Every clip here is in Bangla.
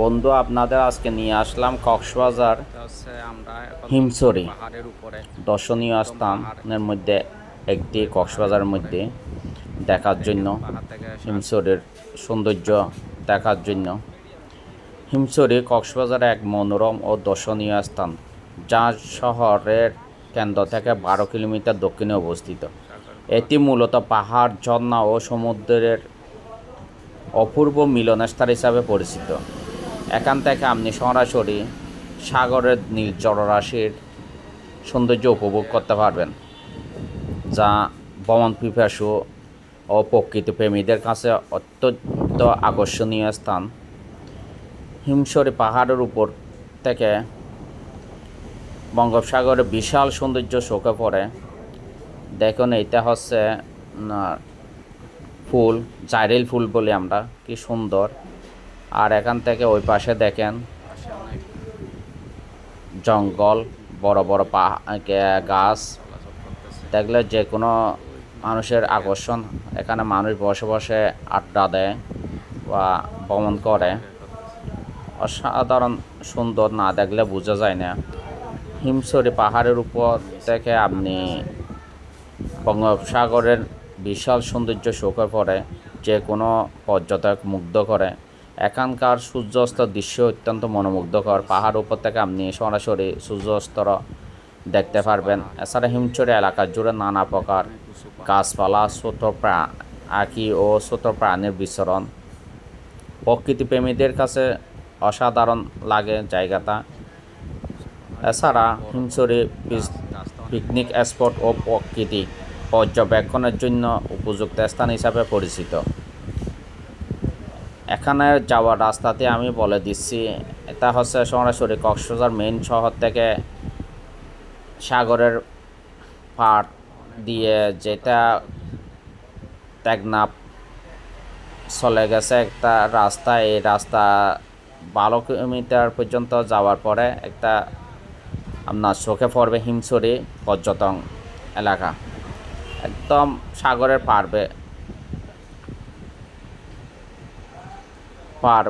বন্ধু আপনাদের আজকে নিয়ে আসলাম কক্সবাজার উপরে। দর্শনীয় স্থানের মধ্যে একটি কক্সবাজারের মধ্যে দেখার জন্য হিমছড়ির সৌন্দর্য দেখার জন্য। হিমসরি কক্সবাজার এক মনোরম ও দর্শনীয় স্থান যা শহরের কেন্দ্র থেকে বারো কিলোমিটার দক্ষিণে অবস্থিত। এটি মূলত পাহাড় ঝর্ণা ও সমুদ্রের অপূর্ব মিলনস্থল হিসাবে পরিচিত। এখান থেকে আপনি সরাসরি সাগরের নীল জলরাশির সৌন্দর্য উপভোগ করতে পারবেন, যা ভ্রমণ পিপাসু ও প্রকৃতি প্রেমীদের কাছে অত্যন্ত আকর্ষণীয় স্থান। হিমসরি পাহাড়ের উপর থেকে বঙ্গোপসাগরের বিশাল সৌন্দর্য চোখে পড়ে। দেখুন, এটা হচ্ছে ফুল, জাইরেল ফুল বলি আমরা, কি সুন্দর। আর এখান থেকে ওই পাশে দেখেন জঙ্গল, বড় বড় গাছ। দেখলে যে কোনো মানুষের আকর্ষণ। এখানে মানুষ বসে বসে আড্ডা দেয় বা ভ্রমণ করে। অসাধারণ সুন্দর না দেখলে বোঝা যায় না। হিমসরি পাহাড়ের উপর থেকে আপনি বঙ্গোপসাগরের বিশাল সৌন্দর্য চোখে পড়ে। যে কোনো পর্যটক মুগ্ধ করে। এখানকার সূর্যাস্ত দৃশ্য অত্যন্ত মনোমুগ্ধকর। পাহাড় উপর থেকে আপনি সরাসরি সূর্যাস্তর দেখতে পারবেন। এছাড়া হিমছড়ি এলাকা জুড়ে নানা প্রকার গাছপালা ছোট প্রা আঁকি ও ছোট প্রাণীর বিচরণ। প্রকৃতিপ্রেমীদের কাছে অসাধারণ লাগে জায়গাটা। এছাড়া পিস- পিকনিক স্পট ও প্রকৃতি পর্যবেক্ষণের জন্য উপযুক্ত স্থান হিসাবে পরিচিত। এখানে যাওয়ার রাস্তাতে আমি বলে দিচ্ছি, এটা হচ্ছে সরাসরি কক্সবাজার মেইন শহর থেকে সাগরের পাড় দিয়ে যেটা টেকনাফ চলে গেছে একটা রাস্তা। এই রাস্তা বারো কিলোমিটার পর্যন্ত যাওয়ার পরে একটা আপনার চোখে পড়বে হিমছড়ি পর্যটন এলাকা। একদম সাগরের পারবে পার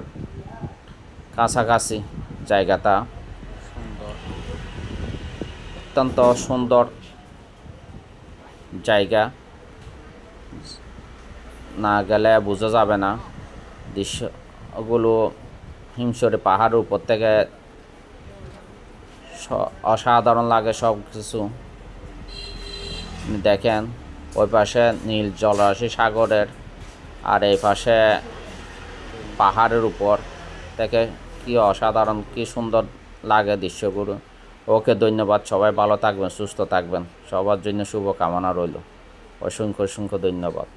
কাছাকাছি জায়গাটা। সুন্দর। অত্যন্ত সুন্দর জায়গা। না গেলে বোঝা যাবে না দৃশ্যগুলো হিমসরে পাহাড়ের উপর থেকে অসাধারণ লাগে সব কিছু দেখেন ওই পাশে নীল জলরাশি সাগরের আর এই পাশে পাহাড়ের উপর। থেকে কি অসাধারণ, কি সুন্দর লাগে দৃশ্যগুলো। ওকে ধন্যবাদ, সবাই ভালো থাকবেন, সুস্থ থাকবেন। সবার জন্য শুভকামনা রইল। অসংখ্য অসংখ্য ধন্যবাদ।